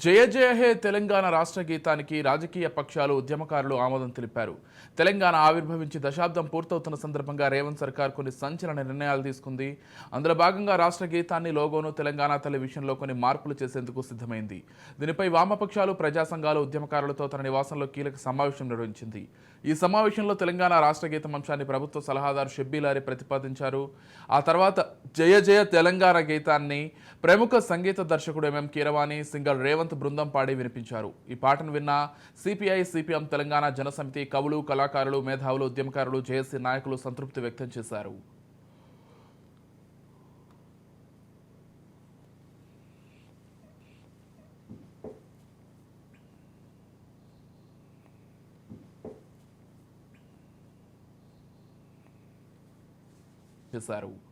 జయ జయ హే తెలంగాణ రాష్ట్ర గీతానికి రాజకీయ పక్షాలు ఉద్యమకారులు ఆమోదం తెలిపారు. తెలంగాణ ఆవిర్భవించి దశాబ్దం పూర్తవుతున్న సందర్భంగా రేవంత్ సర్కార్ కొన్ని సంచలన నిర్ణయాలు తీసుకుంది. అందులో భాగంగా రాష్ట్ర గీతాన్ని లోగోను తెలంగాణ తల్లి విషయంలో కొన్ని మార్పులు చేసేందుకు సిద్ధమైంది. దీనిపై వామపక్షాలు ప్రజా సంఘాలు ఉద్యమకారులతో తన నివాసంలో కీలక సమావేశం నిర్వహించింది. ఈ సమావేశంలో తెలంగాణ రాష్ట్ర గీతం అంశాన్ని ప్రభుత్వ సలహాదారు షెబ్బీలారి ప్రతిపాదించారు. ఆ తర్వాత జయ జయ తెలంగాణ గీతాన్ని ప్రముఖ సంగీత దర్శకుడు ఎంఎం కీరవాణి సింగర్ రేవంత్ బృందం పాడి వినిపించారు. ఈ పాటను విన్న సిపిఐ సిపిఎం తెలంగాణ జనసమితి కవులు కళాకారులు మేధావులు ఉద్యమకారులు జేఏసీ నాయకులు సంతృప్తి వ్యక్తం చేశారు. చేశారు.